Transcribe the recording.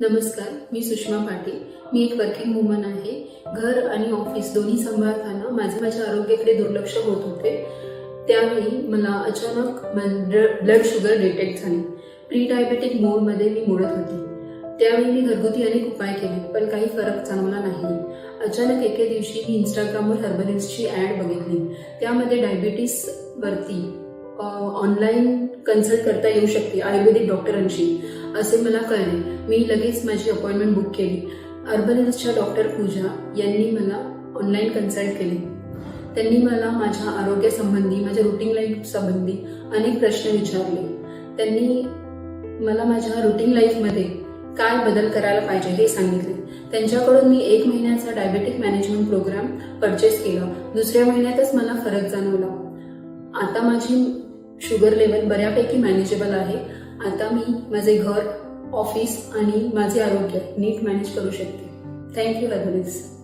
नमस्कार मी सुषमा पाटील. मी एक working woman आहे. घर आणि ऑफिस दोन्ही सांभाळताना माझे माझ्या आरोग्याकडे दुर्लक्ष होत होते. त्यावेळी मला अचानक ब्लड शुगर डिटेक्ट झाली. प्री डायबेटिक मोडमध्ये मी मोडत होते. त्यावेळी मी घरगुती अनेक उपाय केले पण काही फरक जाणवला नाही. अचानक एके दिवशी मी इंस्टाग्रामवर हर्बलिस्टची ॲड बघितली. त्यामध्ये डायबिटीसवरती ऑनलाईन कन्सल्ट करता येऊ शकते आयुर्वेदिक डॉक्टरांशी असे मला कळले. मी लगेच माझी अपॉइंटमेंट बुक केली. अर्बनच्या डॉक्टर पूजा यांनी मला ऑनलाईन कन्सल्ट केले. त्यांनी मला माझ्या आरोग्यासंबंधी माझ्या रुटीन लाईफ संबंधी अनेक प्रश्न विचारले. त्यांनी मला माझ्या रुटीन लाईफमध्ये काय बदल करायला पाहिजे हे सांगितले. त्यांच्याकडून मी एक महिन्याचा डायबेटिक मॅनेजमेंट प्रोग्राम परचेस केला. दुसऱ्या महिन्यातच मला फरक जाणवला. आता माझी शुगर लेवल बऱ्यापैकी मॅनेजेबल आहे. आता मी माझे घर ऑफिस आणि माझे आरोग्य नीट मॅनेज करू शकते. Thank you herbalist